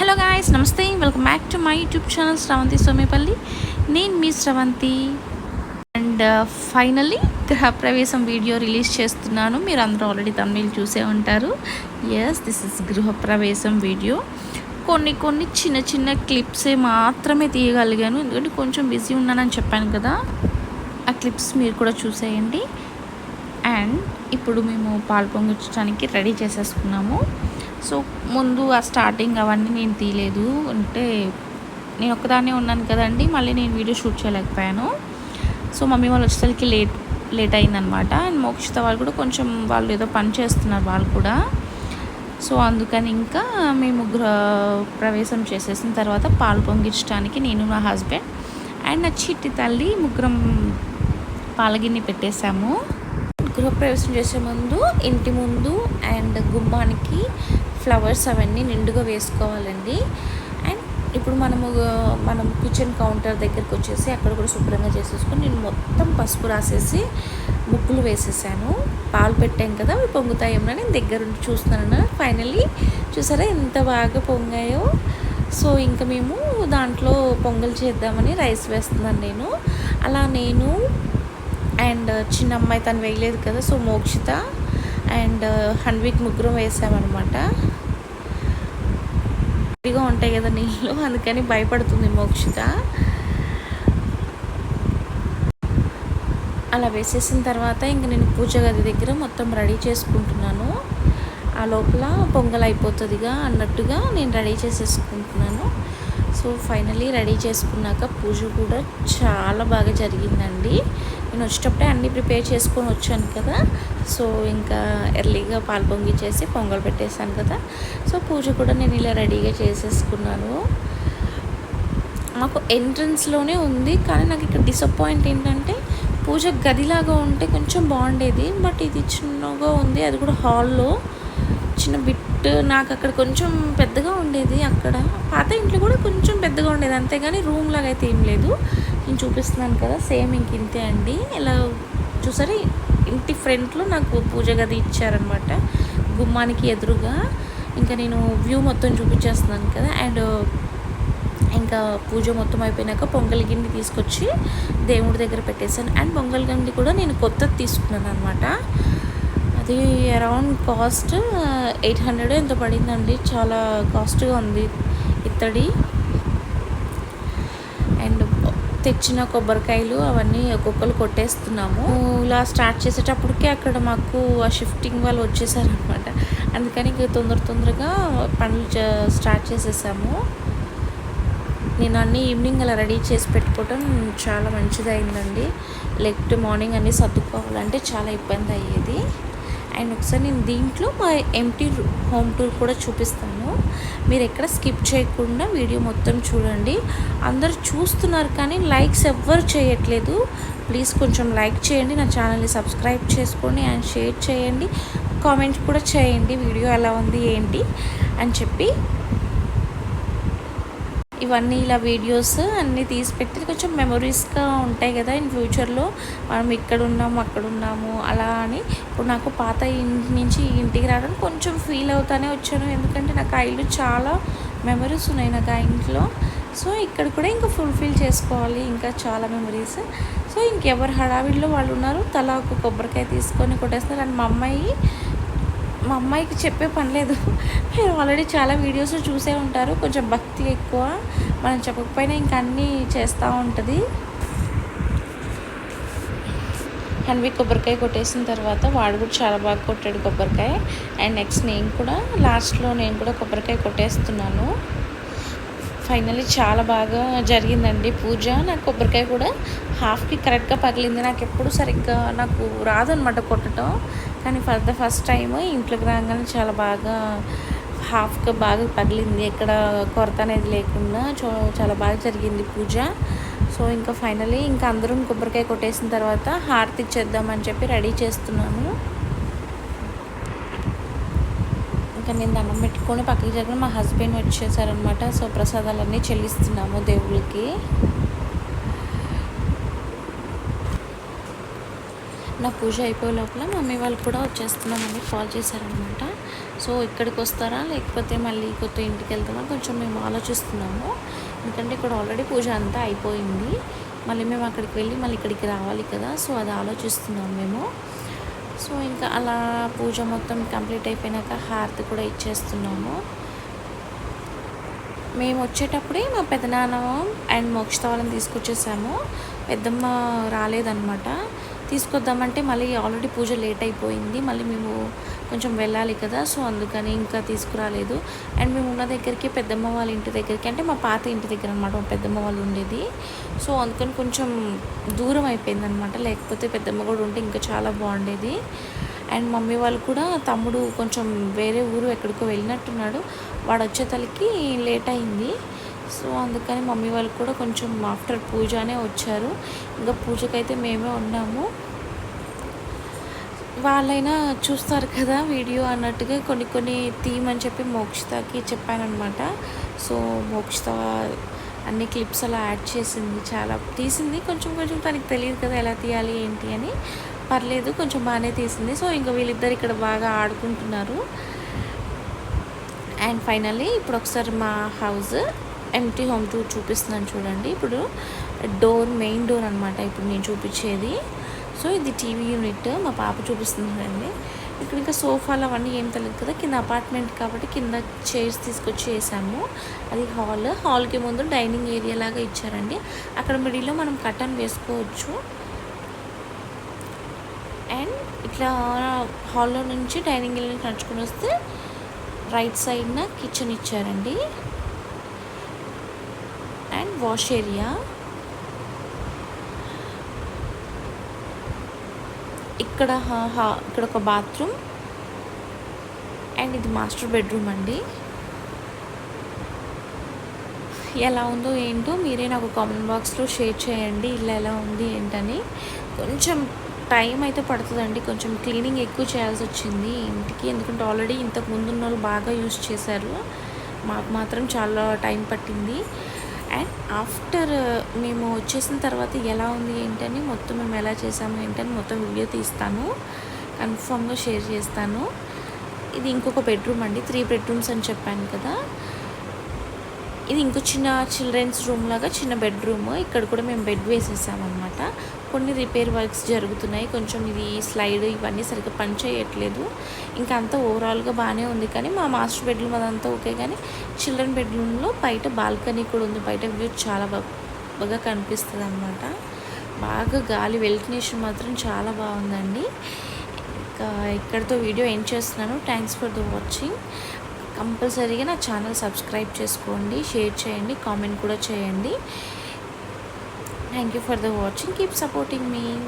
Hello guys నమస్తే. Welcome back to my YouTube channel Sravanthi Somepalli. నేను మీ Sravanthi. And uh, finally గృహప్రవేశం video release చేస్తున్నాను. మీరు అందరూ ఆల్రెడీ తమిళ్ చూసే ఉంటారు. ఎస్ దిస్ ఇస్ గృహప్రవేశం వీడియో. కొన్ని కొన్ని చిన్న చిన్న క్లిప్సే మాత్రమే తీయగలిగాను. ఎందుకంటే కొంచెం బిజీ ఉన్నానని చెప్పాను కదా. ఆ క్లిప్స్ మీరు కూడా చూసేయండి. అండ్ ఇప్పుడు మేము పాలు పొంగించడానికి రెడీ చేసేసుకున్నాము. సో ముందు ఆ స్టార్టింగ్ అవన్నీ నేను తీయలేదు. అంటే నేను ఒక్కదాన్నే ఉన్నాను కదండి మళ్ళీ నేను వీడియో షూట్ చేయలేకపోయాను. సో మమ్మీ వాళ్ళు వచ్చేసరికి లేట్ లేట్ అయిందనమాట. అండ్ మోక్షిత వాళ్ళు కూడా కొంచెం వాళ్ళు ఏదో పని చేస్తున్నారు వాళ్ళు కూడా. సో అందుకని ఇంకా మేము గృహ ప్రవేశం చేసేసిన తర్వాత పాలు పొంగించడానికి నేను నా హస్బెండ్ అండ్ నా చిట్టి తల్లి ముగ్గురం పాలగిన్ని పెట్టేశాము. గృహప్రవేశం చేసే ముందు ఇంటి ముందు అండ్ గుమ్మానికి ఫ్లవర్స్ అవన్నీ నిండుగా వేసుకోవాలండి. అండ్ ఇప్పుడు మనము మనం కిచెన్ కౌంటర్ దగ్గరికి వచ్చేసి అక్కడ కూడా శుభ్రంగా చేసేసుకొని నేను మొత్తం పసుపు రాసేసి బుక్కులు వేసేసాను. పాలు పెట్టాం కదా అవి పొంగుతాయేమో నేను దగ్గర ఉండి చూస్తున్నాను. ఫైనల్లీ చూసారా ఎంత బాగా పొంగాయో. సో ఇంకా మేము దాంట్లో పొంగల్ చేద్దామని రైస్ వేస్తున్నాను నేను. అలా నేను అండ్ చిన్న అమ్మాయి తను వేయలేదు కదా so Mokshita and uh, Hanvik ముగ్గురం వేసామన్నమాట. ఇదిగా ఉంటాయి కదా నీళ్ళు అందుకని భయపడుతుంది మోక్షిత. అలా వేసేసిన తర్వాత ఇంక నేను పూజ గది దగ్గర మొత్తం రెడీ చేసుకుంటున్నాను. ఆ లోపల పొంగల్ అయిపోతుందిగా అన్నట్టుగా నేను రెడీ చేసేసుకుంటున్నాను. సో ఫైనలీ రెడీ చేసుకున్నాక పూజ కూడా చాలా బాగా జరిగిందండి. నేను వచ్చేటప్పుడే అన్నీ ప్రిపేర్ చేసుకొని వచ్చాను కదా. సో ఇంకా ఎర్లీగా పాలు పొంగిచ్చేసి పొంగల్ పెట్టేశాను కదా. సో పూజ కూడా నేను ఇలా రెడీగా చేసేసుకున్నాను. మాకు ఎంట్రన్స్లోనే ఉంది. కానీ నాకు ఇక్కడ డిసప్పాయింట్ ఏంటంటే పూజ గదిలాగా ఉంటే కొంచెం బాగుండేది. బట్ ఇది చిన్నగా ఉంది. అది కూడా హాల్లో చిన్న బిట్ నాకు అక్కడ కొంచెం పెద్దగా ఉండేది అక్కడ. పాత ఇంట్లో కూడా కొంచెం పెద్దగా ఉండేది. అంతేగాని రూమ్ లాగా అయితే ఏం లేదు. నేను చూపిస్తున్నాను కదా సేమ్ ఇంక ఇంతే అండి. ఇలా చూసారా ఇంటి ఫ్రంట్లో నాకు పూజ గది ఇచ్చారనమాట. గుమ్మానికి ఎదురుగా. ఇంకా నేను వ్యూ మొత్తం చూపించేస్తున్నాను కదా అండ్ ఇంకా పూజ మొత్తం అయిపోయినాక పొంగల్ గిన్నె తీసుకొచ్చి దేవుడి దగ్గర పెట్టేశాను. అండ్ పొంగల్ గిన్నె కూడా నేను కొత్తది తీసుకున్నాను అనమాట. అది అరౌండ్ కాస్ట్ ఎయిట్ హండ్రెడ్ ఎంత పడిందండి. చాలా కాస్ట్గా ఉంది ఇత్తడి. అండ్ తెచ్చిన కొబ్బరికాయలు అవన్నీ ఒక్కొక్కరు కొట్టేస్తున్నాము. ఇలా స్టార్ట్ చేసేటప్పటికి అక్కడ మాకు ఆ షిఫ్టింగ్ వాళ్ళు వచ్చేసారనమాట అందుకని ఇంక తొందర తొందరగా పనులు స్టార్ట్ చేసేసాము. నేను అన్నీ ఈవినింగ్ అలా రెడీ చేసి పెట్టుకోవటం చాలా మంచిది అయిందండి లేకపోతే మార్నింగ్ అన్నీ సర్దుకోవాలంటే చాలా ఇబ్బంది అయ్యేది. అండ్ ఒకసారి నేను దీంట్లో మా ఎంటీ హోమ్ టూర్ కూడా చూపిస్తాను. మీరు ఎక్కడ స్కిప్ చేయకుండా వీడియో మొత్తం చూడండి. అందరు చూస్తున్నారు కానీ లైక్స్ ఎవ్వరు చేయట్లేదు. ప్లీజ్ కొంచెం లైక్ చేయండి. నా ఛానల్ని సబ్స్క్రైబ్ చేసుకోండి అండ్ షేర్ చేయండి. కామెంట్ కూడా చేయండి. వీడియో ఎలా ఉంది ఏంటి? అని చెప్పి ఇవన్నీ ఇలా వీడియోస్ అన్నీ తీసి పెట్టి కొంచెం మెమొరీస్గా ఉంటాయి కదా ఇన్ ఫ్యూచర్లో మనం ఇక్కడ ఉన్నాము అక్కడ ఉన్నాము అలా అని. ఇప్పుడు నాకు పాత ఇంటి నుంచి ఇంటికి రావడానికి కొంచెం ఫీల్ అవుతానే వచ్చాను. ఎందుకంటే నాకు ఆ ఇల్లు చాలా మెమరీస్ ఉన్నాయి నాకు ఆ ఇంట్లో. సో ఇక్కడ కూడా ఇంకా ఫుల్ఫిల్ చేసుకోవాలి. ఇంకా చాలా మెమరీస్ సో ఇంకెవరు హడావిడిలో వాళ్ళు ఉన్నారు తలా ఒక కొబ్బరికాయ తీసుకొని కొట్టేస్తున్నారు. అండ్ మా అమ్మాయి మా అమ్మాయికి చెప్పే పని లేదు. మీరు ఆల్రెడీ చాలా వీడియోస్ చూసే ఉంటారు. కొంచెం భక్తి ఎక్కువ. మనం చెప్పకపోయినా ఇంకా అన్నీ చేస్తూ ఉంటుంది. హన్వి కొబ్బరికాయ కొట్టేసిన తర్వాత వాడు కూడా చాలా బాగా కొట్టాడు కొబ్బరికాయ. అండ్ నెక్స్ట్ నేను కూడా లాస్ట్లో నేను కూడా కొబ్బరికాయ కొట్టేస్తున్నాను. ఫైనలీ చాలా బాగా జరిగిందండి పూజ. నాకు కొబ్బరికాయ కూడా హాఫ్కి కరెక్ట్గా పగిలింది. నాకు ఎప్పుడు సరిగ్గా నాకు రాదనమాట కొట్టడం కానీ ఫర్ ద ఫస్ట్ టైం ఇంట్లోకి రాగానే చాలా బాగా హాఫ్గా బాగా పగిలింది. ఎక్కడ కొరత అనేది లేకుండా చాలా బాగా జరిగింది పూజ. సో ఇంకా ఫైనలీ ఇంకా అందరం కొబ్బరికాయ కొట్టేసిన తర్వాత హారతి ఇచ్చేద్దామని చెప్పి రెడీ చేస్తున్నాను. ఇంకా నేను దండం పెట్టుకొని పక్కకి జరిగిన మా హస్బెండ్ వచ్చేసారనమాట సో ప్రసాదాలన్నీ చెల్లిస్తున్నాము దేవుళ్ళకి. నా పూజ అయిపోయే లోపల మమ్మీ వాళ్ళు కూడా వచ్చేస్తున్నామని కాల్ చేశారనమాట సో ఇక్కడికి వస్తారా? లేకపోతే మళ్ళీ కొత్త ఇంటికి వెళ్తామా కొంచెం మేము ఆలోచిస్తున్నాము. ఎందుకంటే ఇక్కడ ఆల్రెడీ పూజ అంతా అయిపోయింది. మళ్ళీ మేము అక్కడికి వెళ్ళి మళ్ళీ ఇక్కడికి రావాలి కదా. సో అది ఆలోచిస్తున్నాం మేము. సో ఇంకా అలా పూజ మొత్తం కంప్లీట్ అయిపోయినాక హారతి కూడా ఇచ్చేస్తున్నాము. మేము వచ్చేటప్పుడే మా పెదనాన్న అండ్ మోక్షిత వాళ్ళని తీసుకొచ్చేసాము. పెద్దమ్మ రాలేదన్నమాట. తీసుకొద్దామంటే మళ్ళీ ఆల్రెడీ పూజ లేట్ అయిపోయింది. మళ్ళీ మేము కొంచెం వెళ్ళాలి కదా సో అందుకని ఇంకా తీసుకురాలేదు. అండ్ మేము ఉన్న దగ్గరికి పెద్దమ్మ వాళ్ళ ఇంటి దగ్గరికి అంటే మా పాత ఇంటి దగ్గర అనమాట మా పెద్దమ్మ వాళ్ళు ఉండేది. సో అందుకని కొంచెం దూరం అయిపోయింది అనమాట లేకపోతే పెద్దమ్మ కూడా ఉంటే ఇంకా చాలా బాగుండేది. అండ్ మమ్మీ వాళ్ళు కూడా తమ్ముడు కొంచెం వేరే ఊరు ఎక్కడికో వెళ్ళినట్టున్నాడు. వాడు వచ్చేతలకి లేట్ అయింది. సో అందుకని మమ్మీ వాళ్ళు కూడా కొంచెం ఆఫ్టర్ పూజనే వచ్చారు. ఇంకా పూజకైతే మేమే ఉన్నాము. వాళ్ళైనా చూస్తారు కదా వీడియో అన్నట్టుగా కొన్ని కొన్ని తీయమని చెప్పి మోక్షితకి చెప్పానమాట సో మోక్షిత అన్ని క్లిప్స్ అలా యాడ్ చేసింది చాలా తీసింది. కొంచెం కొంచెం తనకి తెలియదు కదా ఎలా తీయాలి ఏంటి అని. పర్లేదు కొంచెం బాగానే తీసింది. సో ఇంకా వీళ్ళిద్దరు ఇక్కడ బాగా ఆడుకుంటున్నారు. అండ్ ఫైనల్లీ ఇప్పుడు ఒకసారి మా హౌస్ ఎంటీ హోమ్ టూర్ చూపిస్తున్నాను చూడండి. ఇప్పుడు డోర్ మెయిన్ డోర్ అనమాట ఇప్పుడు నేను చూపించేది. సో ఇది టీవీ యూనిట్ మా పాప చూపిస్తుందండి. ఇక్కడ ఇంకా సోఫాలు అవన్నీ ఏం తెలియదు కదా కింద అపార్ట్మెంట్ కాబట్టి కింద చైర్స్ తీసుకొచ్చి వేసాము. అది హాల్ హాల్కి ముందు డైనింగ్ ఏరియా లాగా ఇచ్చారండి. అక్కడ మిడిల్లో మనం కటన్ వేసుకోవచ్చు. అండ్ ఇట్లా హాల్లో నుంచి డైనింగ్ ఏరియా నడుచుకుని వస్తే రైట్ సైడ్న కిచెన్ ఇచ్చారండి. And wash area. ఇక్కడ ఇక్కడ ఒక బాత్రూమ్. అండ్ ఇది మాస్టర్ బెడ్రూమ్ అండి. ఎలా ఉందో ఏంటో మీరే నాకు కామెంట్ బాక్స్లో షేర్ చేయండి. ఇల్లు ఎలా ఉంది ఏంటని. కొంచెం టైం అయితే పడుతుందండి. కొంచెం క్లీనింగ్ ఎక్కువ చేయాల్సి వచ్చింది ఇంటికి. ఎందుకంటే ఆల్రెడీ ఇంతకు ముందు ఉన్న వాళ్ళు బాగా యూస్ చేశారు. మాకు మాత్రం చాలా టైం పట్టింది. అండ్ ఆఫ్టర్ uh, మేము వచ్చేసిన తర్వాత ఎలా ఉంది ఏంటని మొత్తం మేము ఎలా చేసాము ఏంటని మొత్తం వీడియో తీస్తాను. కన్ఫామ్గా షేర్ చేస్తాను. ఇది ఇంకొక బెడ్రూమ్ అండి. త్రీ బెడ్రూమ్స్ అని చెప్పాను కదా. ఇది ఇంకో చిన్న చిల్డ్రన్స్ రూమ్ లాగా చిన్న బెడ్రూమ్ ఇక్కడ కూడా మేము బెడ్ వేసేసామన్నమాట. కొన్ని రిపేర్ వర్క్స్ జరుగుతున్నాయి. కొంచెం ఇది స్లైడ్ ఇవన్నీ సరిగ్గా పని చేయట్లేదు ఇంకా అంతా ఓవరాల్గా బాగానే ఉంది కానీ మా మాస్టర్ బెడ్రూమ్ అదంతా ఓకే కానీ చిల్డ్రన్ బెడ్రూమ్లో బయట బాల్కనీ కూడా ఉంది. బయట వ్యూ చాలా బాగా కనిపిస్తుంది అనమాట బాగా గాలి వెల్టినేషన్ మాత్రం చాలా బాగుందండి. ఇంకా ఇక్కడితో వీడియో ఎండ్ చేస్తున్నాను. Thanks for the watching. కంపల్సరీగా నా ఛానల్ సబ్స్క్రైబ్ చేసుకోండి. షేర్ చేయండి. కామెంట్ కూడా చేయండి. Thank you for the watching. Keep supporting me.